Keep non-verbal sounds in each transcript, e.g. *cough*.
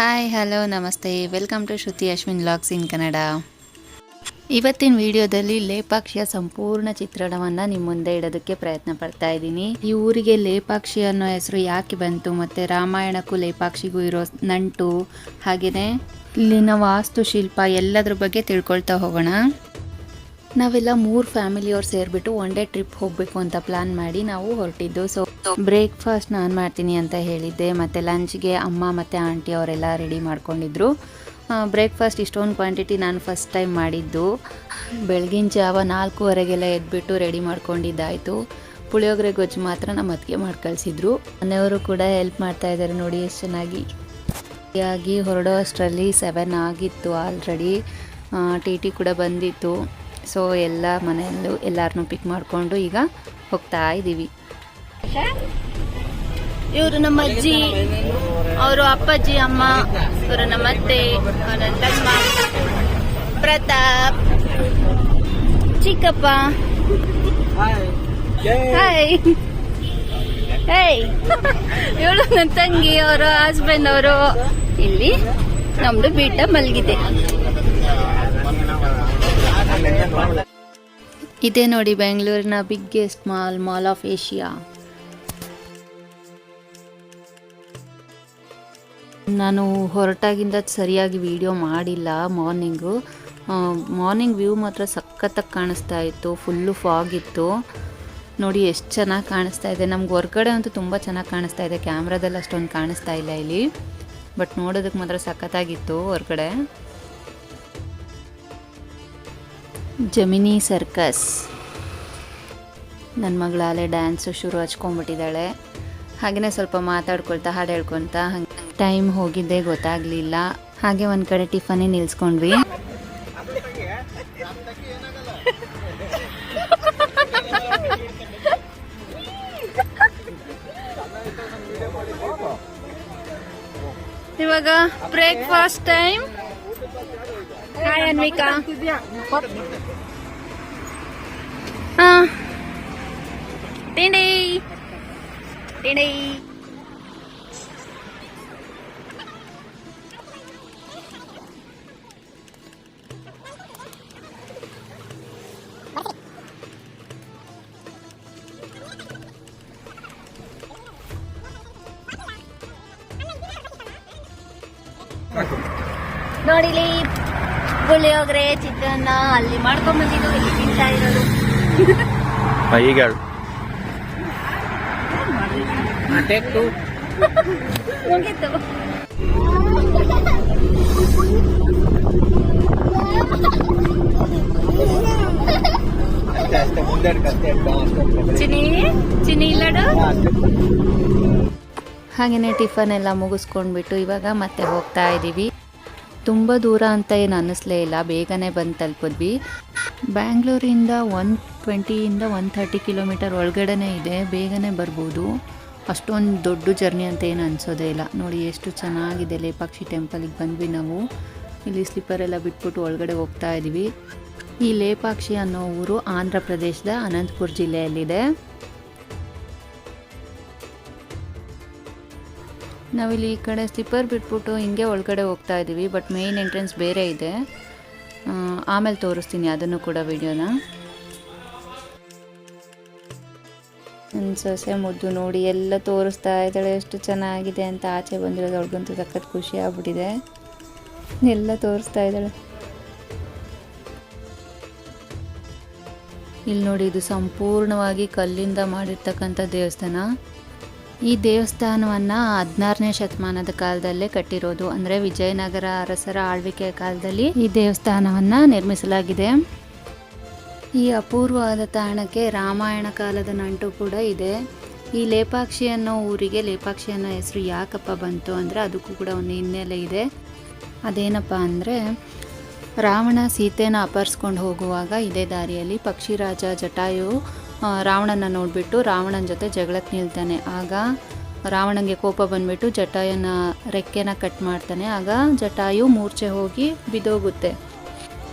Hi hello ನಮಸ್ತೆ. Welcome to Shruti Ashwin logs in Kannada ಇವತ್ತಿನ ವಿಡಿಯೋದಲ್ಲಿ ಲೇಪಾಕ್ಷಿಯ ಸಂಪೂರ್ಣ ಚಿತ್ರಣವನ್ನು ನಿಮ್ಮ ಮುಂದೆ ಇಡೋದಕ್ಕೆ ಪ್ರಯತ್ನ ಪಡ್ತಾ ಇದ್ದೀನಿ. ಈ ಊರಿಗೆ ಲೇಪಾಕ್ಷಿ ಅನ್ನೋ ಹೆಸರು ಯಾಕೆ ಬಂತು ಮತ್ತು ರಾಮಾಯಣಕ್ಕೂ ಲೇಪಾಕ್ಷಿಗೂ ಇರೋ ನಂಟು ಹಾಗೆಯೇ ಇಲ್ಲಿನ ವಾಸ್ತುಶಿಲ್ಪ ಎಲ್ಲದ್ರ ಬಗ್ಗೆ ತಿಳ್ಕೊಳ್ತಾ ಹೋಗೋಣ. ನಾವೆಲ್ಲ ಮೂರು ಫ್ಯಾಮಿಲಿಯವ್ರು ಸೇರಿಬಿಟ್ಟು ಒನ್ ಡೇ ಟ್ರಿಪ್ ಹೋಗಬೇಕು ಅಂತ ಪ್ಲಾನ್ ಮಾಡಿ ನಾವು ಹೊರಟಿದ್ದು. ಸೊ ಬ್ರೇಕ್ಫಾಸ್ಟ್ ನಾನು ಮಾಡ್ತೀನಿ ಅಂತ ಹೇಳಿದ್ದೆ. ಮತ್ತು ಲಂಚ್ಗೆ ಅಮ್ಮ ಮತ್ತು ಆಂಟಿ ಅವರೆಲ್ಲ ರೆಡಿ ಮಾಡ್ಕೊಂಡಿದ್ರು. ಬ್ರೇಕ್ಫಾಸ್ಟ್ ಇಷ್ಟೊಂದು ಕ್ವಾಂಟಿಟಿ ನಾನು ಫಸ್ಟ್ ಟೈಮ್ ಮಾಡಿದ್ದು. ಬೆಳಗಿನ ಜಾವ ನಾಲ್ಕೂವರೆಗೆಲ್ಲ ಎದ್ಬಿಟ್ಟು ರೆಡಿ ಮಾಡ್ಕೊಂಡಿದ್ದಾಯಿತು. ಪುಳಿಯೋಗರೆ ಗೊಜ್ಜು ಮಾತ್ರ ನಮ್ಮ ಅತ್ತಿಗೆ ಮಾಡಿ ಕಳಿಸಿದ್ರು ಮನೆಯವರು ಕೂಡ ಹೆಲ್ಪ್ ಮಾಡ್ತಾ ಇದ್ದಾರೆ ನೋಡಿ, ಎಷ್ಟು ಚೆನ್ನಾಗಿ. ಆಗಿ ಹೊರಡೋ ಅಷ್ಟರಲ್ಲಿ ಸೆವೆನ್ ಆಗಿತ್ತು ಆಲ್ರೆಡಿ ಟಿ ಟಿ ಕೂಡ ಬಂದಿತ್ತು. ಸೊ ಎಲ್ಲ ಮನೆಯಲ್ಲೂ ಎಲ್ಲರನ್ನೂ ಪಿಕ್ ಮಾಡಿಕೊಂಡು ಈಗ ಹೋಗ್ತಾ ಇದ್ದೀವಿ ಇವರು ನಮ್ಮ ಅಜ್ಜಿ, ಅವರು ಅಪ್ಪಾಜಿ, ಅಮ್ಮ, ಇವರು ನಮ್ಮ ಅತ್ತೆ ನನ್ನ ತಮ್ಮ, ಪ್ರತಾಪ್, ಚಿಕ್ಕಪ್ಪ. ಹಾಯ್ ಹೇಯ್ ಇವಳು ನನ್ನ ತಂಗಿ, ಅವರು ಹಸ್ಬೆಂಡ್ ಅವರು. ಇಲ್ಲಿ ನಮ್ದು ಬೀಟ ಮಲಗಿದೆ. ಇದೇ ನೋಡಿ ಬೆಂಗಳೂರಿನ biggest mall Mall of Asia ನಾನು ಹೊರಟಾಗಿಂದ ಸರಿಯಾಗಿ ವಿಡಿಯೋ ಮಾಡಿಲ್ಲ ಮಾರ್ನಿಂಗು ಮಾರ್ನಿಂಗ್ ವ್ಯೂ ಮಾತ್ರ ಸಖತ್ತಾಗಿ ಕಾಣಿಸ್ತಾ ಇತ್ತು ಫುಲ್ಲು ಫಾಗ್ ಇತ್ತು. ನೋಡಿ ಎಷ್ಟು ಚೆನ್ನಾಗಿ ಕಾಣಿಸ್ತಾ ಇದೆ. ನಮ್ಗೆ ಹೊರ್ಗಡೆ ಅಂತೂ ತುಂಬ ಚೆನ್ನಾಗಿ ಕಾಣಿಸ್ತಾ ಇದೆ. ಕ್ಯಾಮ್ರಾದಲ್ಲಿ ಅಷ್ಟೊಂದು ಕಾಣಿಸ್ತಾ ಇಲ್ಲ ಇಲ್ಲಿ. ಬಟ್ ನೋಡೋದಕ್ಕೆ ಮಾತ್ರ ಸಖತ್ತಾಗಿತ್ತು ಹೊರ್ಗಡೆ. Gemini Circus. ನನ್ನ ಮಗಳ ಅಲ್ಲೇ ಡ್ಯಾನ್ಸು ಶುರು ಹಚ್ಕೊಂಡ್ಬಿಟ್ಟಿದ್ದಾಳೆ. ಹಾಗೆಯೇ ಸ್ವಲ್ಪ ಮಾತಾಡ್ಕೊಳ್ತಾ, ಹಾಡು ಹೇಳ್ಕೊಳ್ತಾ ಹಂಗೆ ಟೈಮ್ ಹೋಗಿದ್ದೆ ಗೊತ್ತಾಗಲಿಲ್ಲ. ಹಾಗೆ ಒಂದು ಕಡೆ ಟಿಫನೇ ನಿಲ್ಸ್ಕೊಂಡ್ವಿ. ಇವಾಗ ಬ್ರೇಕ್ಫಾಸ್ಟ್ ಟೈಮ್ ಹಾಯ್ ಅನ್ವಿಕಾ ಹಾ ತಿಂಡಿ ತಿಂಡಿ ಚಿತ್ರಾನ್ನ ಅಲ್ಲಿ ಮಾಡ್ಕೊಂಡ್ ಬಂದಿದ್ದು ಇಲ್ಲಿ ತಿಂತಾ ಇರೋದು. ಈಗ ಚಿನಿ ಚಿನಿ ಇಲ್ಲಡು? ಹಾಗೆಯೇ ಟಿಫನ್ ಎಲ್ಲ ಮುಗಿಸ್ಕೊಂಡ್ಬಿಟ್ಟು ಇವಾಗ ಮತ್ತೆ ಹೋಗ್ತಾ ಇದ್ದೀವಿ ತುಂಬ ದೂರ ಅಂತ ಏನು ಅನ್ನಿಸ್ಲೇ ಇಲ್ಲ. ಬೇಗನೆ ಬಂದು ತಲುಪಿದ್ವಿ. ಬ್ಯಾಂಗ್ಳೂರಿಂದ ಒನ್ ಟ್ವೆಂಟಿಯಿಂದ ಒನ್ ಥರ್ಟಿ ಕಿಲೋಮೀಟರ್ ಒಳಗಡೆನೇ ಇದೆ. ಬೇಗನೆ ಬರ್ಬೋದು. ಅಷ್ಟೊಂದು ದೊಡ್ಡ ಜರ್ನಿ ಅಂತ ಏನು ಅನಿಸೋದೇ ಇಲ್ಲ. ನೋಡಿ ಎಷ್ಟು ಚೆನ್ನಾಗಿದೆ ಲೇಪಾಕ್ಷಿ ಟೆಂಪಲಿಗೆ ಬಂದ್ವಿ ನಾವು. ಇಲ್ಲಿ ಸ್ಲಿಪ್ಪರ್ ಎಲ್ಲ ಬಿಟ್ಬಿಟ್ಟು ಒಳಗಡೆ ಹೋಗ್ತಾ ಇದ್ವಿ. ಈ ಲೇಪಾಕ್ಷಿ ಅನ್ನೋ ಊರು ಆಂಧ್ರ ಪ್ರದೇಶದ ಅನಂತಪುರ ಜಿಲ್ಲೆಯಲ್ಲಿದೆ. ನಾವಿಲ್ಲಿ ಈ ಕಡೆ ಸ್ಲಿಪ್ಪರ್ ಬಿಟ್ಬಿಟ್ಟು ಹಿಂಗೆ ಒಳಗಡೆ ಹೋಗ್ತಾ ಇದ್ದೀವಿ ಬಟ್ ಮೇಯ್ನ್ ಎಂಟ್ರೆನ್ಸ್ ಬೇರೆ ಇದೆ. ಆಮೇಲೆ ತೋರಿಸ್ತೀನಿ ಅದನ್ನು ಕೂಡ ವಿಡಿಯೋನ. ನನ್ನ ಸೊಸೆ ಮುದ್ದು ನೋಡಿ ಎಲ್ಲ ತೋರಿಸ್ತಾ ಇದ್ದಾಳೆ, ಎಷ್ಟು ಚೆನ್ನಾಗಿದೆ ಅಂತ ಆಚೆ ಬಂದಿರೋದು, ಅವ್ಳಿಗಂತೂ ಸಖತ್ ಖುಷಿ ಆಗ್ಬಿಟ್ಟಿದೆ. ಎಲ್ಲ ತೋರಿಸ್ತಾ ಇದ್ದಾಳೆ. ಇಲ್ಲಿ ನೋಡಿ, ಇದು ಸಂಪೂರ್ಣವಾಗಿ ಕಲ್ಲಿಂದ ಮಾಡಿರ್ತಕ್ಕಂಥ ದೇವಸ್ಥಾನ. ಈ ದೇವಸ್ಥಾನವನ್ನು ಹದಿನಾರನೇ ಶತಮಾನದ ಕಾಲದಲ್ಲೇ ಕಟ್ಟಿರೋದು. ಅಂದರೆ ವಿಜಯನಗರ ಅರಸರ ಆಳ್ವಿಕೆಯ ಕಾಲದಲ್ಲಿ ಈ ದೇವಸ್ಥಾನವನ್ನು ನಿರ್ಮಿಸಲಾಗಿದೆ. ಈ ಅಪೂರ್ವವಾದ ತಾಣಕ್ಕೆ ರಾಮಾಯಣ ಕಾಲದ ನಂಟು ಕೂಡ ಇದೆ. ಈ ಲೇಪಾಕ್ಷಿ ಅನ್ನೋ ಊರಿಗೆ ಲೇಪಾಕ್ಷಿ ಅನ್ನೋ ಹೆಸರು ಯಾಕಪ್ಪ ಬಂತು ಅಂದರೆ ಅದಕ್ಕೂ ಕೂಡ ಒಂದು ಹಿನ್ನೆಲೆ ಇದೆ. ಅದೇನಪ್ಪ ಅಂದರೆ ರಾವಣ ಸೀತೆನ ಅಪಹರಿಸ್ಕೊಂಡು ಹೋಗುವಾಗ ಇದೇ ದಾರಿಯಲ್ಲಿ ಪಕ್ಷಿರಾಜ ಜಟಾಯು ರಾವಣನ ನೋಡಿಬಿಟ್ಟು ರಾವಣನ ಜೊತೆ ಜಗಳಕ್ಕೆ ನಿಲ್ತಾನೆ. ಆಗ ರಾವಣನಿಗೆ ಕೋಪ ಬಂದ್ಬಿಟ್ಟು ಜಟಾಯನ ರೆಕ್ಕೆನ ಕಟ್ ಮಾಡ್ತಾನೆ. ಆಗ ಜಟಾಯು ಮೂರ್ಛೆ ಹೋಗಿ ಬಿದೋಗುತ್ತೆ.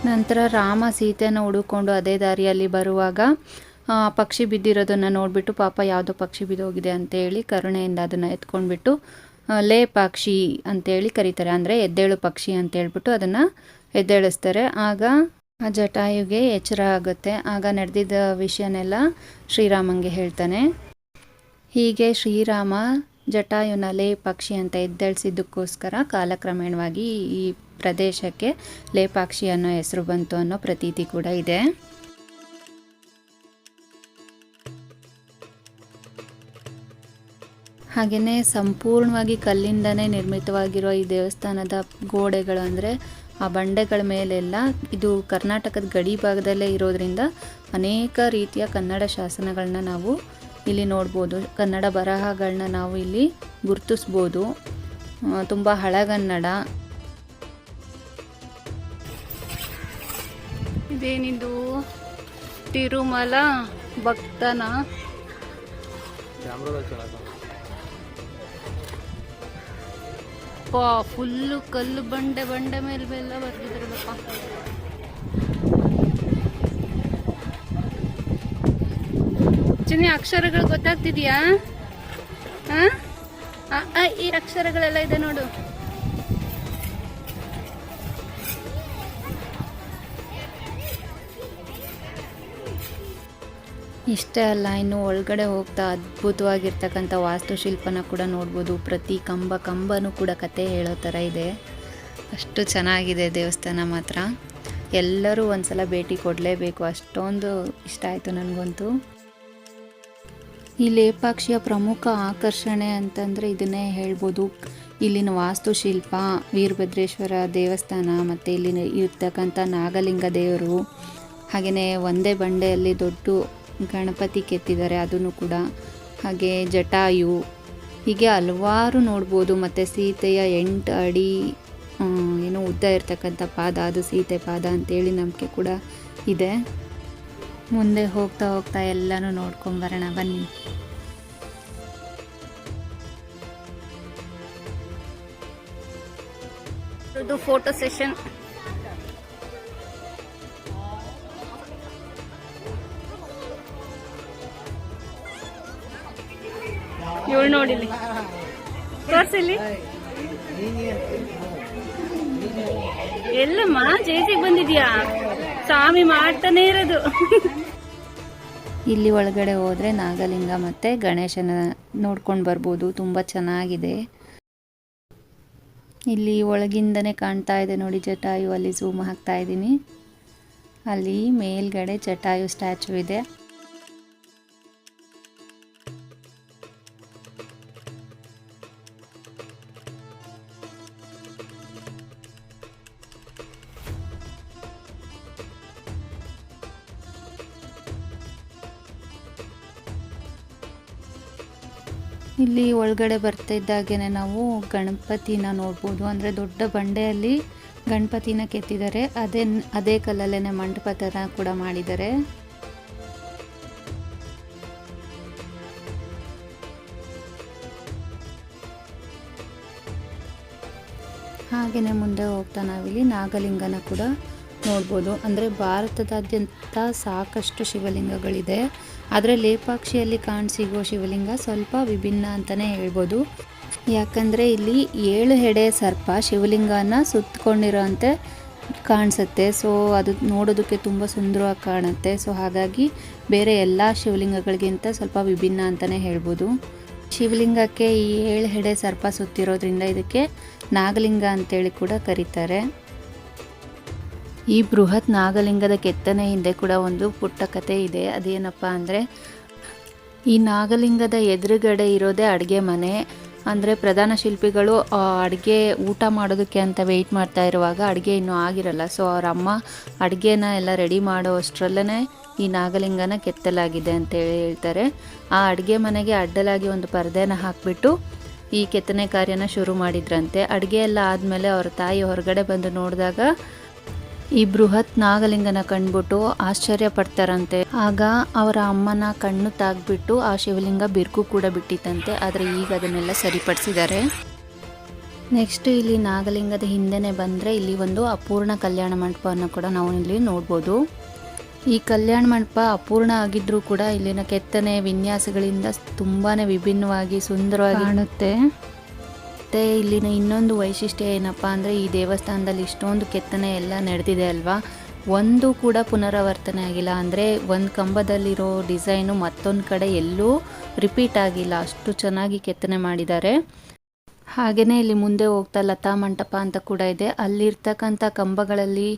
ನಂತರ ರಾಮ ಸೀತೆನ ಹುಡುಕೊಂಡು ಅದೇ ದಾರಿಯಲ್ಲಿ ಬರುವಾಗ ಪಕ್ಷಿ ಬಿದ್ದಿರೋದನ್ನು ನೋಡಿಬಿಟ್ಟು ಪಾಪ ಯಾವುದೋ ಪಕ್ಷಿ ಬಿದ್ದೋಗಿದೆ ಅಂತೇಳಿ ಕರುಣೆಯಿಂದ ಅದನ್ನು ಎತ್ಕೊಂಡ್ಬಿಟ್ಟು ಲೇ ಪಕ್ಷಿ ಅಂತೇಳಿ ಕರೀತಾರೆ. ಅಂದರೆ ಎದ್ದೇಳು ಪಕ್ಷಿ ಅಂತ ಹೇಳ್ಬಿಟ್ಟು ಅದನ್ನು ಎದ್ದೇಳಿಸ್ತಾರೆ. ಆಗ ಆ ಜಟಾಯುಗೆ ಎಚ್ಚರ ಆಗುತ್ತೆ. ಆಗ ನಡೆದಿದ್ದ ವಿಷಯನೆಲ್ಲ ಶ್ರೀರಾಮಂಗೆ ಹೇಳ್ತಾನೆ. ಹೀಗೆ ಶ್ರೀರಾಮ ಜಟಾಯುನ ಲೇಪಾಕ್ಷಿ ಅಂತ ಎದ್ದೇಳಿಸಿದ್ದಕ್ಕೋಸ್ಕರ ಕಾಲಕ್ರಮೇಣವಾಗಿ ಈ ಪ್ರದೇಶಕ್ಕೆ ಲೇಪಾಕ್ಷಿ ಅನ್ನೋ ಹೆಸರು ಬಂತು ಅನ್ನೋ ಪ್ರತೀತಿ ಕೂಡ ಇದೆ. ಹಾಗೆಯೇ ಸಂಪೂರ್ಣವಾಗಿ ಕಲ್ಲಿಂದನೇ ನಿರ್ಮಿತವಾಗಿರೋ ಈ ದೇವಸ್ಥಾನದ ಗೋಡೆಗಳು ಅಂದರೆ ಆ ಬಂಡೆಗಳ ಮೇಲೆಲ್ಲ ಇದು ಕರ್ನಾಟಕದ ಗಡಿ ಭಾಗದಲ್ಲೇ ಇರೋದ್ರಿಂದ ಅನೇಕ ರೀತಿಯ ಕನ್ನಡ ಶಾಸನಗಳನ್ನ ನಾವು ಇಲ್ಲಿ ನೋಡ್ಬೋದು. ಕನ್ನಡ ಬರಹಗಳನ್ನ ನಾವು ಇಲ್ಲಿ ಗುರುತಿಸ್ಬೋದು. ತುಂಬ ಹಳಗನ್ನಡ. ಇದೇನಿದು? ತಿರುಮಲ ಭಕ್ತನ ಪಾ ಫುಲ್ಲು ಕಲ್ಲು ಬಂಡೆ ಬಂಡೆ ಮೇಲೆ ಎಲ್ಲ ಬರ್ತಿದ್ರಲ್ಲಪ್ಪ ಚಿನ್ನಿ, ಅಕ್ಷರಗಳು ಗೊತ್ತಾಗ್ತಿದ್ಯಾ? ಹಾ ಈ ಅಕ್ಷರಗಳೆಲ್ಲ ಇದೆ ನೋಡು. ಇಷ್ಟೇ ಅಲ್ಲ, ಇನ್ನು ಒಳಗಡೆ ಹೋಗ್ತಾ ಅದ್ಭುತವಾಗಿರ್ತಕ್ಕಂಥ ವಾಸ್ತುಶಿಲ್ಪನ ಕೂಡ ನೋಡ್ಬೋದು. ಪ್ರತಿ ಕಂಬ ಕಂಬನೂ ಕೂಡ ಕತೆ ಹೇಳೋ ಥರ ಇದೆ. ಅಷ್ಟು ಚೆನ್ನಾಗಿದೆ ದೇವಸ್ಥಾನ ಮಾತ್ರ. ಎಲ್ಲರೂ ಒಂದ್ಸಲ ಭೇಟಿ ಕೊಡಲೇಬೇಕು. ಅಷ್ಟೊಂದು ಇಷ್ಟ ಆಯಿತು ನನಗಂತೂ. ಈ ಲೇಪಾಕ್ಷಿಯ ಪ್ರಮುಖ ಆಕರ್ಷಣೆ ಅಂತಂದರೆ ಇದನ್ನೇ ಹೇಳ್ಬೋದು. ಇಲ್ಲಿನ ವಾಸ್ತುಶಿಲ್ಪ, ವೀರಭದ್ರೇಶ್ವರ ದೇವಸ್ಥಾನ ಮತ್ತು ಇಲ್ಲಿನ ಇರ್ತಕ್ಕಂಥ ನಾಗಲಿಂಗ ದೇವರು ಹಾಗೆಯೇ ಒಂದೇ ಬಂಡೆಯಲ್ಲಿ ದೊಡ್ಡ ಗಣಪತಿ ಕೆತ್ತಿದ್ದಾರೆ, ಅದನ್ನು ಕೂಡ. ಹಾಗೆ ಜಟಾಯು, ಹೀಗೆ ಹಲವಾರು ನೋಡ್ಬೋದು. ಮತ್ತು ಸೀತೆಯ ಎಂಟು ಅಡಿ ಏನೋ ಉದ್ದ ಇರ್ತಕ್ಕಂಥ ಪಾದ, ಅದು ಸೀತೆ ಪಾದ ಅಂತೇಳಿ ನಂಬಿಕೆ ಕೂಡ ಇದೆ. ಮುಂದೆ ಹೋಗ್ತಾ ಹೋಗ್ತಾ ಎಲ್ಲನೂ ನೋಡ್ಕೊಂಬರೋಣ ಬನ್ನಿ. ಫೋಟೋ ಸೆಷನ್ ಇವಳು ನೋಡಿಲಿ. ತೋರ್ಸಿಲ್ಲಿ. ಎಲ್ಲಮ್ಮ ಜೇಸಿಗೆ ಬಂದಿದ್ಯಾ? ಸ್ವಾಮಿ ಮಾಡ್ತಾನೆ ಇರೋದು. ಇಲ್ಲಿ ಒಳಗಡೆ ಹೋದರೆ ನಾಗಲಿಂಗ ಮತ್ತು ಗಣೇಶನ ನೋಡ್ಕೊಂಡು ಬರ್ಬೋದು, ತುಂಬ ಚೆನ್ನಾಗಿದೆ. ಇಲ್ಲಿ ಒಳಗಿಂದನೇ ಕಾಣ್ತಾ ಇದೆ ನೋಡಿ, ಜಟಾಯು ಅಲ್ಲಿ ಝೂಮ್ ಹಾಕ್ತಾ ಇದ್ದೀನಿ. ಅಲ್ಲಿ ಮೇಲ್ಗಡೆ ಜಟಾಯು ಸ್ಟ್ಯಾಚು ಇದೆ. ಇಲ್ಲಿ ಒಳಗಡೆ ಬರ್ತಾ ಇದ್ದಾಗೇನೆ ನಾವು ಗಣಪತಿನ ನೋಡ್ಬೋದು. ಅಂದರೆ ದೊಡ್ಡ ಬಂಡೆಯಲ್ಲಿ ಗಣಪತಿನ ಕೆತ್ತಿದ್ದಾರೆ. ಅದೇ ಅದೇ ಕಲ್ಲಲ್ಲೇ ಮಂಟಪ ಕೂಡ ಮಾಡಿದ್ದಾರೆ. ಹಾಗೆಯೇ ಮುಂದೆ ಹೋಗ್ತಾ ನಾವಿಲ್ಲಿ ನಾಗಲಿಂಗನ ಕೂಡ ನೋಡ್ಬೋದು. ಅಂದರೆ ಭಾರತದಾದ್ಯಂತ ಸಾಕಷ್ಟು ಶಿವಲಿಂಗಗಳಿದೆ. ಆದರೆ ಲೇಪಾಕ್ಷಿಯಲ್ಲಿ ಕಾಣಸಿಗೋ ಶಿವಲಿಂಗ ಸ್ವಲ್ಪ ವಿಭಿನ್ನ ಅಂತಲೇ ಹೇಳ್ಬೋದು. ಯಾಕಂದರೆ ಇಲ್ಲಿ ಏಳು ಹೆಡೆ ಸರ್ಪ ಶಿವಲಿಂಗನ ಸುತ್ತಕೊಂಡಿರೋಂತೆ ಕಾಣಿಸುತ್ತೆ. ಸೊ ಅದು ನೋಡೋದಕ್ಕೆ ತುಂಬ ಸುಂದರವಾಗಿ ಕಾಣುತ್ತೆ. ಸೊ ಹಾಗಾಗಿ ಬೇರೆ ಎಲ್ಲ ಶಿವಲಿಂಗಗಳಿಗಿಂತ ಸ್ವಲ್ಪ ವಿಭಿನ್ನ ಅಂತಲೇ ಹೇಳ್ಬೋದು. ಶಿವಲಿಂಗಕ್ಕೆ ಈ ಏಳು ಹೆಡೆ ಸರ್ಪ ಸುತ್ತಿರೋದ್ರಿಂದ ಇದಕ್ಕೆ ನಾಗಲಿಂಗ ಅಂತೇಳಿ ಕೂಡ ಕರೀತಾರೆ. ಈ ಬೃಹತ್ ನಾಗಲಿಂಗದ ಕೆತ್ತನೆ ಹಿಂದೆ ಕೂಡ ಒಂದು ಪುಟ್ಟ ಕತೆ ಇದೆ. ಅದೇನಪ್ಪ ಅಂದರೆ, ಈ ನಾಗಲಿಂಗದ ಎದುರುಗಡೆ ಇರೋದೇ ಅಡುಗೆ ಮನೆ. ಅಂದರೆ ಪ್ರಧಾನ ಶಿಲ್ಪಿಗಳು ಅಡುಗೆ ಊಟ ಮಾಡೋದಕ್ಕೆ ಅಂತ ವೆಯ್ಟ್ ಮಾಡ್ತಾ ಇರುವಾಗ ಅಡುಗೆ ಇನ್ನೂ ಆಗಿರಲ್ಲ. ಸೊ ಅವರ ಅಮ್ಮ ಅಡುಗೆನ ಎಲ್ಲ ರೆಡಿ ಮಾಡೋ ಅಷ್ಟರಲ್ಲೇ ಈ ನಾಗಲಿಂಗನ ಕೆತ್ತಲಾಗಿದೆ ಅಂತ ಹೇಳ್ತಾರೆ. ಆ ಅಡುಗೆ ಮನೆಗೆ ಅಡ್ಡಲಾಗಿ ಒಂದು ಪರದೆನ ಹಾಕಿಬಿಟ್ಟು ಈ ಕೆತ್ತನೆ ಕಾರ್ಯನ ಶುರು ಮಾಡಿದ್ರಂತೆ. ಅಡುಗೆ ಎಲ್ಲ ಆದಮೇಲೆ ಅವ್ರ ತಾಯಿ ಹೊರಗಡೆ ಬಂದು ನೋಡಿದಾಗ ಈ ಬೃಹತ್ ನಾಗಲಿಂಗನ ಕಂಡ್ಬಿಟ್ಟು ಆಶ್ಚರ್ಯ ಪಡ್ತಾರಂತೆ ಆಗ ಅವರ ಅಮ್ಮನ ಕಣ್ಣು ತಾಗ್ಬಿಟ್ಟು ಆ ಶಿವಲಿಂಗ ಬಿರುಕು ಕೂಡ ಬಿಟ್ಟಿತ್ತಂತೆ. ಆದರೆ ಈಗ ಅದನ್ನೆಲ್ಲ ಸರಿಪಡಿಸಿದ್ದಾರೆ. ನೆಕ್ಸ್ಟ್ ಇಲ್ಲಿ ನಾಗಲಿಂಗದ ಹಿಂದೆನೆ ಬಂದರೆ ಇಲ್ಲಿ ಒಂದು ಅಪೂರ್ಣ ಕಲ್ಯಾಣ ಮಂಟಪವನ್ನು ಕೂಡ ನಾವು ಇಲ್ಲಿ ನೋಡ್ಬೋದು. ಈ ಕಲ್ಯಾಣ ಮಂಟಪ ಅಪೂರ್ಣ ಆಗಿದ್ರೂ ಕೂಡ ಇಲ್ಲಿನ ಕೆತ್ತನೆ ವಿನ್ಯಾಸಗಳಿಂದ ತುಂಬಾ ವಿಭಿನ್ನವಾಗಿ ಸುಂದರವಾಗಿ ಕಾಣುತ್ತೆ. ಮತ್ತು ಇಲ್ಲಿನ ಇನ್ನೊಂದು ವೈಶಿಷ್ಟ್ಯ ಏನಪ್ಪ ಅಂದರೆ ಈ ದೇವಸ್ಥಾನದಲ್ಲಿ ಇಷ್ಟೊಂದು ಕೆತ್ತನೆ ಎಲ್ಲ ನಡೆದಿದೆ ಅಲ್ವಾ? ಒಂದು ಕೂಡ ಪುನರಾವರ್ತನೆ ಆಗಿಲ್ಲ. ಅಂದರೆ ಒಂದು ಕಂಬದಲ್ಲಿರೋ ಡಿಸೈನು ಮತ್ತೊಂದು ಕಡೆ ಎಲ್ಲೂ ರಿಪೀಟ್ ಆಗಿಲ್ಲ. ಅಷ್ಟು ಚೆನ್ನಾಗಿ ಕೆತ್ತನೆ ಮಾಡಿದ್ದಾರೆ. ಹಾಗೆಯೇ ಇಲ್ಲಿ ಮುಂದೆ ಹೋಗ್ತಾ ಲತಾ ಮಂಟಪ ಅಂತ ಕೂಡ ಇದೆ. ಅಲ್ಲಿರ್ತಕ್ಕಂಥ ಕಂಬಗಳಲ್ಲಿ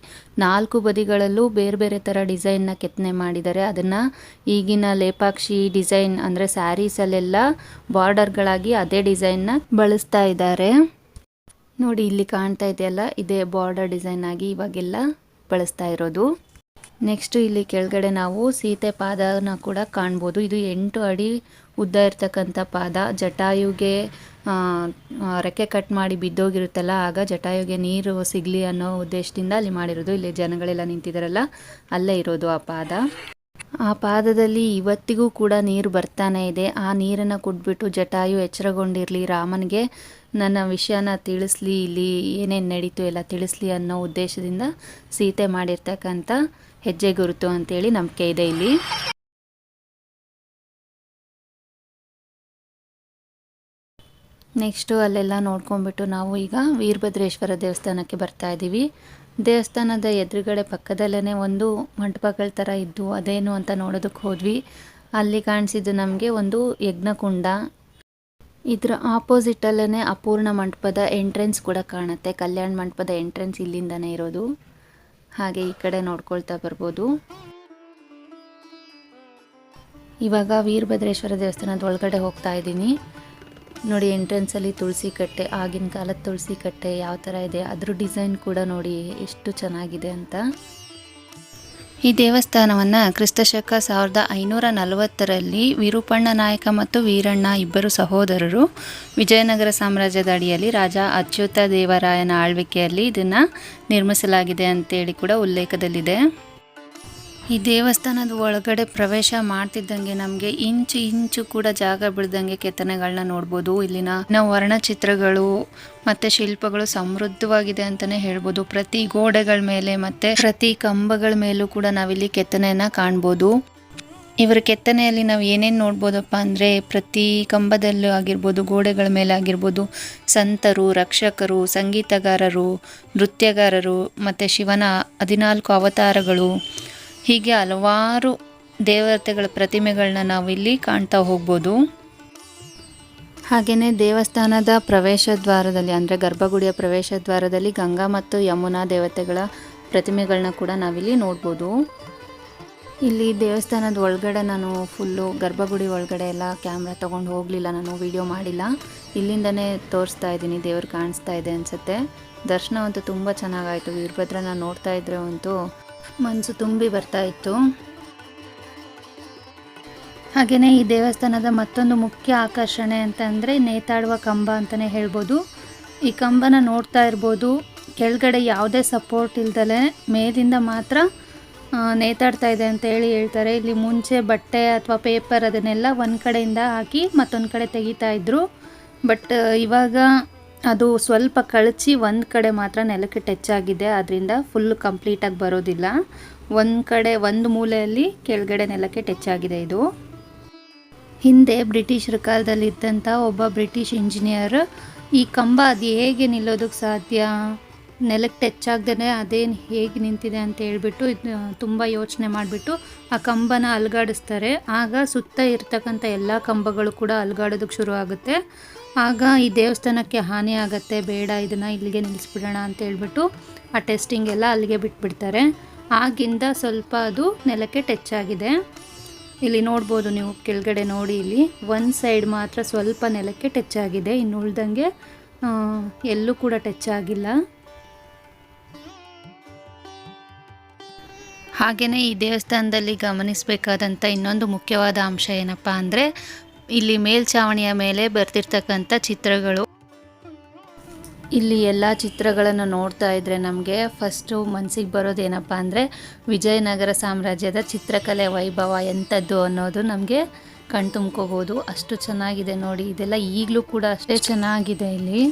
ನಾಲ್ಕು ಬದಿಗಳಲ್ಲೂ ಬೇರೆ ಬೇರೆ ಥರ ಡಿಸೈನ್ನ ಕೆತ್ತನೆ ಮಾಡಿದ್ದಾರೆ. ಅದನ್ನು ಈಗಿನ ಲೇಪಾಕ್ಷಿ ಡಿಸೈನ್ ಅಂದರೆ ಸ್ಯಾರೀಸಲ್ಲೆಲ್ಲ ಬಾರ್ಡರ್ಗಳಾಗಿ ಅದೇ ಡಿಸೈನ್ನ ಬಳಸ್ತಾ ಇದ್ದಾರೆ. ನೋಡಿ ಇಲ್ಲಿ ಕಾಣ್ತಾ ಇದೆಯಲ್ಲ, ಇದೇ ಬಾರ್ಡರ್ ಡಿಸೈನ್ ಆಗಿ ಇವಾಗೆಲ್ಲ ಬಳಸ್ತಾ ಇರೋದು. ನೆಕ್ಸ್ಟ್ ಇಲ್ಲಿ ಕೆಳಗಡೆ ನಾವು ಸೀತೆ ಪಾದನ ಕೂಡ ಕಾಣ್ಬೋದು. ಇದು ಎಂಟು ಅಡಿ ಉದ್ದ ಇರ್ತಕ್ಕಂಥ ಪಾದ. ಜಟಾಯುಗೆ ರೆಕ್ಕೆ ಕಟ್ ಮಾಡಿ ಬಿದ್ದೋಗಿರುತ್ತಲ್ಲ, ಆಗ ಜಟಾಯುಗೆ ನೀರು ಸಿಗಲಿ ಅನ್ನೋ ಉದ್ದೇಶದಿಂದ ಅಲ್ಲಿ ಮಾಡಿರೋದು. ಇಲ್ಲಿ ಜನಗಳೆಲ್ಲ ನಿಂತಿದ್ದಾರಲ್ಲ ಅಲ್ಲೇ ಇರೋದು ಆ ಪಾದ. ಆ ಪಾದದಲ್ಲಿ ಇವತ್ತಿಗೂ ಕೂಡ ನೀರು ಬರ್ತಾನೆ ಇದೆ. ಆ ನೀರನ್ನು ಕುಡ್ಬಿಟ್ಟು ಜಟಾಯು ಎಚ್ಚರಗೊಂಡಿರಲಿ ರಾಮನಿಗೆ. ನನ್ನ ವಿಷಯನ ತಿಳಿಸ್ಲಿ, ಇಲ್ಲಿ ಏನೇನು ನಡೀತು ಎಲ್ಲ ತಿಳಿಸ್ಲಿ ಅನ್ನೋ ಉದ್ದೇಶದಿಂದ ಸೀತೆ ಮಾಡಿರ್ತಕ್ಕಂಥ ಹೆಜ್ಜೆ ಗುರುತು ಅಂತೇಳಿ ನಂಬಿಕೆ ಇದೆ ಇಲ್ಲಿ. ನೆಕ್ಸ್ಟು ಅಲ್ಲೆಲ್ಲ ನೋಡ್ಕೊಂಡ್ಬಿಟ್ಟು ನಾವು ಈಗ ವೀರಭದ್ರೇಶ್ವರ ದೇವಸ್ಥಾನಕ್ಕೆ ಬರ್ತಾ ಇದ್ದೀವಿ. ದೇವಸ್ಥಾನದ ಎದುರುಗಡೆ ಪಕ್ಕದಲ್ಲೇ ಒಂದು ಮಂಟಪಗಳ ಥರ ಇದ್ದು ಅದೇನು ಅಂತ ನೋಡೋದಕ್ಕೆ ಹೋದ್ವಿ. ಅಲ್ಲಿ ಕಾಣಿಸಿದ್ದು ನಮಗೆ ಒಂದು ಯಜ್ಞಕುಂಡ. ಇದರ ಆಪೋಸಿಟಲ್ಲೇ ಅಪೂರ್ಣ ಮಂಟಪದ ಎಂಟ್ರೆನ್ಸ್ ಕೂಡ ಕಾಣುತ್ತೆ. ಕಲ್ಯಾಣ ಮಂಟಪದ ಎಂಟ್ರೆನ್ಸ್ ಇಲ್ಲಿಂದನೇ ಇರೋದು. ಹಾಗೆ ಈ ಕಡೆ ನೋಡ್ಕೊಳ್ತಾ ಬರ್ಬೋದು. ಇವಾಗ ವೀರಭದ್ರೇಶ್ವರ ದೇವಸ್ಥಾನದ ಒಳಗಡೆ ಹೋಗ್ತಾ ಇದ್ದೀನಿ. ನೋಡಿ ಎಂಟ್ರೆನ್ಸಲ್ಲಿ ತುಳಸಿ ಕಟ್ಟೆ, ಆಗಿನ ಕಾಲದ ತುಳಸಿ ಕಟ್ಟೆ ಯಾವ ಥರ ಇದೆ, ಅದ್ರ ಡಿಸೈನ್ ಕೂಡ ನೋಡಿ ಎಷ್ಟು ಚೆನ್ನಾಗಿದೆ ಅಂತ. ಈ ದೇವಸ್ಥಾನವನ್ನು ಕ್ರಿಸ್ತಶಕ ಸಾವಿರದ ಐನೂರ ನಲವತ್ತರಲ್ಲಿ ವಿರೂಪಣ್ಣ ನಾಯಕ ಮತ್ತು ವೀರಣ್ಣ ಇಬ್ಬರು ಸಹೋದರರು ವಿಜಯನಗರ ಸಾಮ್ರಾಜ್ಯದ ಅಡಿಯಲ್ಲಿ ರಾಜ ಅಚ್ಯುತ ದೇವರಾಯನ ಆಳ್ವಿಕೆಯಲ್ಲಿ ಇದನ್ನು ನಿರ್ಮಿಸಲಾಗಿದೆ ಅಂತೇಳಿ ಕೂಡ ಉಲ್ಲೇಖದಲ್ಲಿದೆ. ಈ ದೇವಸ್ಥಾನದ ಒಳಗಡೆ ಪ್ರವೇಶ ಮಾಡ್ತಿದ್ದಂಗೆ ನಮಗೆ ಇಂಚು ಇಂಚು ಕೂಡ ಜಾಗ ಬಿಡ್ದಂಗೆ ಕೆತ್ತನೆಗಳನ್ನ ನೋಡ್ಬೋದು. ಇಲ್ಲಿನ ವರ್ಣಚಿತ್ರಗಳು ಮತ್ತೆ ಶಿಲ್ಪಗಳು ಸಮೃದ್ಧವಾಗಿದೆ ಅಂತಾನೆ ಹೇಳ್ಬೋದು. ಪ್ರತಿ ಗೋಡೆಗಳ ಮೇಲೆ ಮತ್ತೆ ಪ್ರತಿ ಕಂಬಗಳ ಮೇಲೂ ಕೂಡ ನಾವಿಲ್ಲಿ ಕೆತ್ತನೆಯನ್ನ ಕಾಣ್ಬೋದು. ಇವರ ಕೆತ್ತನೆಯಲ್ಲಿ ನಾವು ಏನೇನು ನೋಡ್ಬೋದಪ್ಪ ಅಂದರೆ ಪ್ರತಿ ಕಂಬದಲ್ಲೂ ಆಗಿರ್ಬೋದು, ಗೋಡೆಗಳ ಮೇಲೆ ಆಗಿರ್ಬೋದು, ಸಂತರು, ರಕ್ಷಕರು, ಸಂಗೀತಗಾರರು, ನೃತ್ಯಗಾರರು ಮತ್ತು ಶಿವನ ಹದಿನಾಲ್ಕು ಅವತಾರಗಳು ಹೀಗೆ ಹಲವಾರು ದೇವತೆಗಳ ಪ್ರತಿಮೆಗಳನ್ನ ನಾವು ಇಲ್ಲಿ ಕಾಣ್ತಾ ಹೋಗ್ಬೋದು. ಹಾಗೆಯೇ ದೇವಸ್ಥಾನದ ಪ್ರವೇಶ ದ್ವಾರದಲ್ಲಿ ಅಂದರೆ ಗರ್ಭಗುಡಿಯ ಪ್ರವೇಶ ದ್ವಾರದಲ್ಲಿ ಗಂಗಾ ಮತ್ತು ಯಮುನಾ ದೇವತೆಗಳ ಪ್ರತಿಮೆಗಳನ್ನ ಕೂಡ ನಾವಿಲ್ಲಿ ನೋಡ್ಬೋದು. ಇಲ್ಲಿ ದೇವಸ್ಥಾನದ ಒಳಗಡೆ ನಾನು ಫುಲ್ಲು ಗರ್ಭಗುಡಿ ಒಳಗಡೆ ಎಲ್ಲ ಕ್ಯಾಮ್ರಾ ತೊಗೊಂಡು ಹೋಗಲಿಲ್ಲ, ನಾನು ವೀಡಿಯೋ ಮಾಡಿಲ್ಲ. ಇಲ್ಲಿಂದನೇ ತೋರಿಸ್ತಾ ಇದ್ದೀನಿ, ದೇವ್ರು ಕಾಣಿಸ್ತಾ ಇದೆ ಅನಿಸುತ್ತೆ. ದರ್ಶನ ಅಂತೂ ತುಂಬ ಚೆನ್ನಾಗಾಯಿತು, ವೀರಭದ್ರನ ನೋಡ್ತಾ ಇದ್ರೆ ಅಂತೂ ಮನಸ್ಸು ತುಂಬಿ ಬರ್ತಾ ಇತ್ತು. ಹಾಗೆಯೇ ಈ ದೇವಸ್ಥಾನದ ಮತ್ತೊಂದು ಮುಖ್ಯ ಆಕರ್ಷಣೆ ಅಂತಂದರೆ ನೇತಾಡುವ ಕಂಬ ಅಂತಲೇ ಹೇಳ್ಬೋದು. ಈ ಕಂಬನ ನೋಡ್ತಾ ಇರ್ಬೋದು. ಕೆಳಗಡೆ ಯಾವುದೇ ಸಪೋರ್ಟ್ ಇಲ್ದಲೆ ಮೇಲಿಂದ ಮಾತ್ರ ನೇತಾಡ್ತಾ ಇದೆ ಅಂತ ಹೇಳಿ ಹೇಳ್ತಾರೆ. ಇಲ್ಲಿ ಮುಂಚೆ ಬಟ್ಟೆ ಅಥವಾ ಪೇಪರ್ ಅದನ್ನೆಲ್ಲ ಒಂದು ಕಡೆಯಿಂದ ಹಾಕಿ ಮತ್ತೊಂದು ಕಡೆ ತೆಗಿತಾ ಇದ್ರು. ಬಟ್ ಇವಾಗ ಅದು ಸ್ವಲ್ಪ ಕಳಚಿ ಒಂದು ಕಡೆ ಮಾತ್ರ ನೆಲಕ್ಕೆ ಟಚ್ ಆಗಿದೆ ಅದರಿಂದ ಫುಲ್ ಕಂಪ್ಲೀಟಾಗಿ ಬರೋದಿಲ್ಲ. ಒಂದು ಕಡೆ, ಒಂದು ಮೂಲೆಯಲ್ಲಿ ಕೆಳಗಡೆ ನೆಲಕ್ಕೆ ಟಚ್ ಆಗಿದೆ ಇದು. ಹಿಂದೆ ಬ್ರಿಟಿಷರ ಕಾಲದಲ್ಲಿ ಇದ್ದಂಥ ಒಬ್ಬ ಬ್ರಿಟಿಷ್ ಇಂಜಿನಿಯರ್ ಈ ಕಂಬ ಅದು ಹೇಗೆ ನಿಲ್ಲೋದಕ್ಕೆ ಸಾಧ್ಯ? ನೆಲಕ್ಕೆ ಟಚ್ ಆಗ್ದೇ ಅದೇನು ಹೇಗೆ ನಿಂತಿದೆ ಅಂತ ಹೇಳಿಬಿಟ್ಟು ಇದು ತುಂಬ ಯೋಚನೆ ಮಾಡಿಬಿಟ್ಟು ಆ ಕಂಬನ ಅಲುಗಾಡಿಸ್ತಾರೆ. ಆಗ ಸುತ್ತ ಇರ್ತಕ್ಕಂಥ ಎಲ್ಲ ಕಂಬಗಳು ಕೂಡ ಅಲುಗಾಡೋದಕ್ಕೆ ಶುರು ಆಗುತ್ತೆ. ಆಗ ಈ ದೇವಸ್ಥಾನಕ್ಕೆ ಹಾನಿ ಆಗುತ್ತೆ, ಬೇಡ, ಇದನ್ನು ಇಲ್ಲಿಗೆ ನಿಲ್ಲಿಸ್ಬಿಡೋಣ ಅಂತ ಹೇಳ್ಬಿಟ್ಟು ಆ ಟೆಸ್ಟಿಂಗ್ ಎಲ್ಲ ಅಲ್ಲಿಗೆ ಬಿಟ್ಬಿಡ್ತಾರೆ. ಆಗಿಂದ ಸ್ವಲ್ಪ ಅದು ನೆಲಕ್ಕೆ ಟಚ್ ಆಗಿದೆ. ಇಲ್ಲಿ ನೋಡ್ಬೋದು ನೀವು, ಕೆಳಗಡೆ ನೋಡಿ ಇಲ್ಲಿ. ಒಂದು ಸೈಡ್ ಮಾತ್ರ ಸ್ವಲ್ಪ ನೆಲಕ್ಕೆ ಟಚ್ ಆಗಿದೆ. ಇನ್ನು ಉಳ್ದಂಗೆ ಎಲ್ಲೂ ಕೂಡ ಟಚ್ ಆಗಿಲ್ಲ. ಹಾಗೆಯೇ ಈ ದೇವಸ್ಥಾನದಲ್ಲಿ ಗಮನಿಸಬೇಕಾದಂಥ ಇನ್ನೊಂದು ಮುಖ್ಯವಾದ ಅಂಶ ಏನಪ್ಪ ಅಂದರೆ ಇಲ್ಲಿ ಮೇಲ್ಛಾವಣಿಯ ಮೇಲೆ ಬರ್ತಿರ್ತಕ್ಕಂಥ ಚಿತ್ರಗಳು. ಇಲ್ಲಿ ಎಲ್ಲ ಚಿತ್ರಗಳನ್ನು ನೋಡ್ತಾ ಇದ್ರೆ ನಮಗೆ ಫಸ್ಟು ಮನಸ್ಸಿಗೆ ಬರೋದೇನಪ್ಪ ಅಂದರೆ ವಿಜಯನಗರ ಸಾಮ್ರಾಜ್ಯದ ಚಿತ್ರಕಲೆ ವೈಭವ ಎಂಥದ್ದು ಅನ್ನೋದು ನಮಗೆ ಕಣ್ತುಂಬ್ಕೋಬೋದು. ಅಷ್ಟು ಚೆನ್ನಾಗಿದೆ ನೋಡಿ, ಇದೆಲ್ಲ ಈಗಲೂ ಕೂಡ ಅಷ್ಟೇ ಚೆನ್ನಾಗಿದೆ ಇಲ್ಲಿ.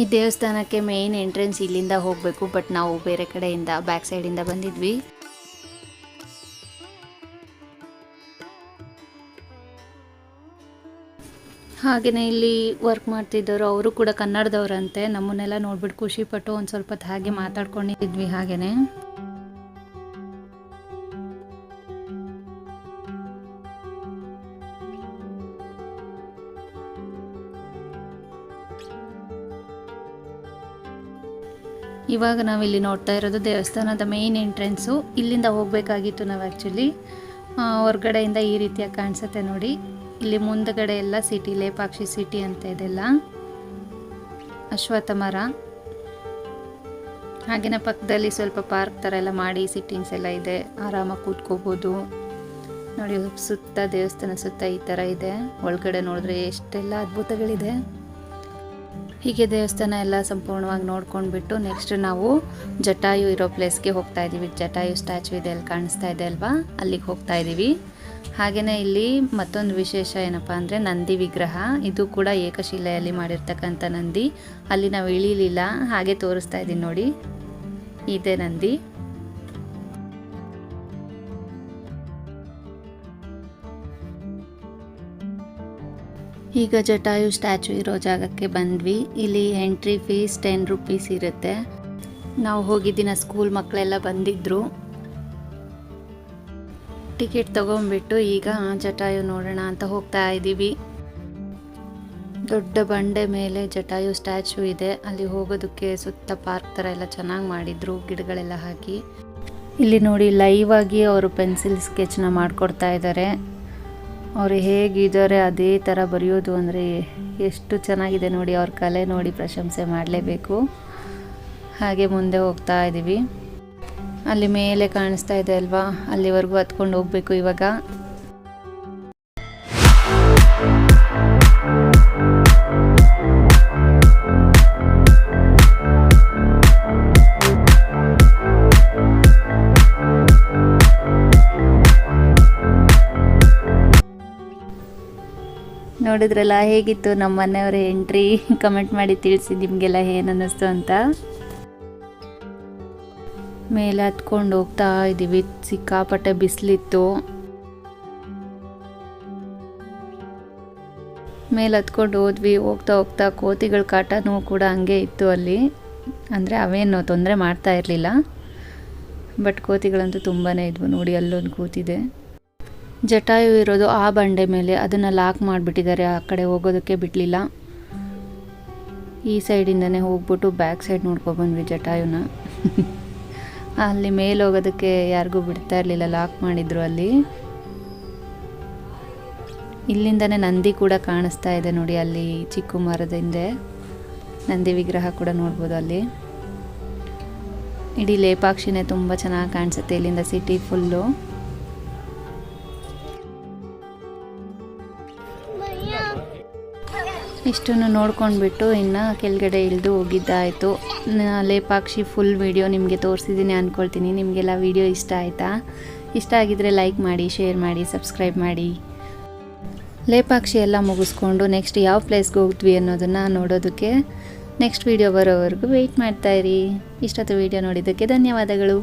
ಈ ದೇವಸ್ಥಾನಕ್ಕೆ ಮೇಯ್ನ್ ಎಂಟ್ರೆನ್ಸ್ ಇಲ್ಲಿಂದ ಹೋಗಬೇಕು ಬಟ್ ನಾವು ಬೇರೆ ಕಡೆಯಿಂದ ಬ್ಯಾಕ್ ಸೈಡಿಂದ ಬಂದಿದ್ವಿ. ಹಾಗೆಯೇ ಇಲ್ಲಿ ವರ್ಕ್ ಮಾಡ್ತಿದ್ದವರು ಅವರು ಕೂಡ ಕನ್ನಡದವರಂತೆ, ನಮ್ಮನ್ನೆಲ್ಲ ನೋಡ್ಬಿಟ್ಟು ಖುಷಿಪಟ್ಟು ಒಂದು ಸ್ವಲ್ಪ ಹಾಗೆ ಮಾತಾಡ್ಕೊಂಡಿದ್ವಿ ಹಾಗೇನೆ. ಇವಾಗ ನಾವಿಲ್ಲಿ ನೋಡ್ತಾ ಇರೋದು ದೇವಸ್ಥಾನದ ಮೇಯ್ನ್ ಎಂಟ್ರೆನ್ಸು ಇಲ್ಲಿಂದ ಹೋಗಬೇಕಾಗಿತ್ತು ನಾವು ಆ್ಯಕ್ಚುಲಿ ಹೊರಗಡೆಯಿಂದ ಈ ರೀತಿಯಾಗಿ ಕಾಣಿಸುತ್ತೆ ನೋಡಿ. ಇಲ್ಲಿ ಮುಂದಗಡೆ ಎಲ್ಲ ಸಿಟಿ ಲೇಪಾಕ್ಷಿ ಸಿಟಿ ಅಂತ ಇದೆಲ್ಲ. ಅಶ್ವಥ ಮರ. ಹಾಗೆಯೇ ಪಕ್ಕದಲ್ಲಿ ಸ್ವಲ್ಪ ಪಾರ್ಕ್ ಥರ ಎಲ್ಲ ಮಾಡಿ ಸಿಟ್ಟಿಂಗ್ಸ್ ಎಲ್ಲ ಇದೆ. ಆರಾಮಾಗಿ ಕೂತ್ಕೋಬೋದು. ನೋಡಿ ಸುತ್ತ ದೇವಸ್ಥಾನ ಸುತ್ತ ಈ ಥರ ಇದೆ. ಒಳಗಡೆ ನೋಡಿದ್ರೆ ಎಷ್ಟೆಲ್ಲ ಅದ್ಭುತಗಳಿದೆ. ಹೀಗೆ ದೇವಸ್ಥಾನ ಎಲ್ಲ ಸಂಪೂರ್ಣವಾಗಿ ನೋಡ್ಕೊಂಡ್ಬಿಟ್ಟು ನೆಕ್ಸ್ಟ್ ನಾವು ಜಟಾಯು ಇರೋ ಪ್ಲೇಸ್ಗೆ ಹೋಗ್ತಾ ಇದ್ದೀವಿ ಜಟಾಯು ಸ್ಟ್ಯಾಚು ಇದೆ, ಅಲ್ಲಿ ಕಾಣಿಸ್ತಾ ಇದೆ ಅಲ್ವಾ? ಅಲ್ಲಿಗೆ ಹೋಗ್ತಾ ಇದ್ದೀವಿ ಹಾಗೆಯೇ ಇಲ್ಲಿ ಮತ್ತೊಂದು ವಿಶೇಷ ಏನಪ್ಪ ಅಂದರೆ ನಂದಿ ವಿಗ್ರಹ. ಇದು ಕೂಡ ಏಕಶಿಲೆಯಲ್ಲಿ ಮಾಡಿರ್ತಕ್ಕಂಥ ನಂದಿ. ಅಲ್ಲಿ ನಾವು ಇಳಿಲಿಲ್ಲ, ಹಾಗೆ ತೋರಿಸ್ತಾ ಇದ್ದೀನಿ ನೋಡಿ. ಇದೆ ನಂದಿ. ಈಗ ಜಟಾಯು ಸ್ಟ್ಯಾಚು ಇರೋ ಜಾಗಕ್ಕೆ ಬಂದ್ವಿ. ಇಲ್ಲಿ ಎಂಟ್ರಿ ಫೀಸ್ ಟೆನ್ ರುಪೀಸ್ ಇರುತ್ತೆ. ನಾವು ಹೋಗಿದ್ದಿನ ಸ್ಕೂಲ್ ಮಕ್ಕಳೆಲ್ಲ ಬಂದಿದ್ರು. ಟಿಕೆಟ್ ತಗೊಂಡ್ಬಿಟ್ಟು ಈಗ ಜಟಾಯು ನೋಡೋಣ ಅಂತ ಹೋಗ್ತಾ ಇದ್ದೀವಿ ದೊಡ್ಡ ಬಂಡೆ ಮೇಲೆ ಜಟಾಯು ಸ್ಟ್ಯಾಚು ಇದೆ. ಅಲ್ಲಿ ಹೋಗೋದಕ್ಕೆ ಸುತ್ತ ಪಾರ್ಕ್ ಥರ ಎಲ್ಲ ಚೆನ್ನಾಗಿ ಮಾಡಿದ್ರು, ಗಿಡಗಳೆಲ್ಲ ಹಾಕಿ. ಇಲ್ಲಿ ನೋಡಿ ಲೈವ್ ಆಗಿ ಅವರು ಪೆನ್ಸಿಲ್ ಸ್ಕೆಚ್ನ ಮಾಡಿಕೊಡ್ತಾ ಇದ್ದಾರೆ. ಅವರು ಹೇಗಿದ್ದಾರೆ ಅದೇ ಥರ ಬರೆಯೋದು ಅಂದರೆ ಎಷ್ಟು ಚೆನ್ನಾಗಿದೆ ನೋಡಿ, ಅವ್ರ ಕಲೆ ನೋಡಿ ಪ್ರಶಂಸೆ ಮಾಡಲೇಬೇಕು. ಹಾಗೆ ಮುಂದೆ ಹೋಗ್ತಾ ಇದ್ದೀವಿ. ಅಲ್ಲಿ ಮೇಲೆ ಕಾಣಿಸ್ತಾ ಇದೆ ಅಲ್ವಾ? ಅಲ್ಲಿವರೆಗೂ ಹತ್ಕೊಂಡು ಹೋಗಬೇಕು ಇವಾಗ. ನೋಡಿದ್ರಲ್ಲ, ಹೇಗಿತ್ತು ನಮ್ಮ ಮನೆಯವರ ಎಂಟ್ರಿ ಕಮೆಂಟ್ ಮಾಡಿ ತಿಳಿಸಿ ನಿಮಗೆಲ್ಲ ಏನು ಅನ್ನಿಸ್ತು ಅಂತ. ಮೇಲೆ ಹತ್ಕೊಂಡು ಹೋಗ್ತಾ ಇದ್ದೀವಿ. ಸಿಕ್ಕಾಪಟ್ಟೆ ಬಿಸಿಲಿತ್ತು. ಮೇಲೆ ಹತ್ಕೊಂಡು ಹೋದ್ವಿ. ಹೋಗ್ತಾ ಹೋಗ್ತಾ ಕೋತಿಗಳ ಕಾಟನೂ ಕೂಡ ಹಂಗೆ ಇತ್ತು ಅಲ್ಲಿ. ಅಂದರೆ ಅವೇನು ತೊಂದರೆ ಮಾಡ್ತಾ ಇರಲಿಲ್ಲ. ಬಟ್ ಕೋತಿಗಳಂತೂ ತುಂಬಾ ಇದ್ವು. ನೋಡಿ, ಅಲ್ಲೊಂದು ಕೂತಿದೆ. ಜಟಾಯು ಇರೋದು ಆ ಬಂಡೆ ಮೇಲೆ. ಅದನ್ನು ಲಾಕ್ ಮಾಡಿಬಿಟ್ಟಿದ್ದಾರೆ. ಆ ಕಡೆ ಹೋಗೋದಕ್ಕೆ ಬಿಡಲಿಲ್ಲ. ಈ ಸೈಡಿಂದನೇ ಹೋಗ್ಬಿಟ್ಟು ಬ್ಯಾಕ್ ಸೈಡ್ ನೋಡ್ಕೊಬಂದ್ವಿ ಜಟಾಯುನ. *laughs* ಅಲ್ಲಿ ಮೇಲೆ ಹೋಗೋದಕ್ಕೆ ಯಾರಿಗೂ ಬಿಡ್ತಾ ಇರಲಿಲ್ಲ. ಲಾಕ್ ಮಾಡಿದ್ರು ಅಲ್ಲಿ. ಇಲ್ಲಿಂದನೇ ನಂದಿ ಕೂಡ ಕಾಣಿಸ್ತಾ ಇದೆ ನೋಡಿ ಅಲ್ಲಿ ಚಿಕ್ಕ ಮರದ ಹಿಂದೆ. ನಂದಿ ವಿಗ್ರಹ ಕೂಡ ನೋಡ್ಬೋದು ಅಲ್ಲಿ. ಇಡೀ ಲೇಪಾಕ್ಷಿನೇ ತುಂಬ ಚೆನ್ನಾಗಿ ಕಾಣಿಸುತ್ತೆ ಇಲ್ಲಿಂದ ಸಿಟಿ ಫುಲ್ಲು ಇಷ್ಟನ್ನು ನೋಡ್ಕೊಂಡ್ಬಿಟ್ಟು ಇನ್ನು ಕೆಳಗಡೆ ಇಳಿದು ಹೋಗಿದ್ದಾಯಿತು. ಲೇಪಾಕ್ಷಿ ಫುಲ್ ವಿಡಿಯೋ ನಿಮಗೆ ತೋರಿಸಿದ್ದೀನಿ ಅಂದ್ಕೊಳ್ತೀನಿ ನಿಮಗೆಲ್ಲ ವಿಡಿಯೋ ಇಷ್ಟ ಆಯಿತಾ? ಇಷ್ಟ ಆಗಿದ್ರೆ ಲೈಕ್ ಮಾಡಿ ಶೇರ್ ಮಾಡಿ ಸಬ್ಸ್ಕ್ರೈಬ್ ಮಾಡಿ. ಲೇಪಾಕ್ಷಿ ಎಲ್ಲ ಮುಗಿಸ್ಕೊಂಡು ನೆಕ್ಸ್ಟ್ ಯಾವ ಪ್ಲೇಸ್ಗೆ ಹೋಗ್ತೀವಿ ಅನ್ನೋದನ್ನು ನೋಡೋದಕ್ಕೆ ನೆಕ್ಸ್ಟ್ ವೀಡಿಯೋ ಬರೋವರೆಗೂ ವೆಯ್ಟ್ ಮಾಡ್ತಾಯಿರಿ ಇಷ್ಟೊತ್ತು ವಿಡಿಯೋ ನೋಡಿದ್ದಕ್ಕೆ ಧನ್ಯವಾದಗಳು.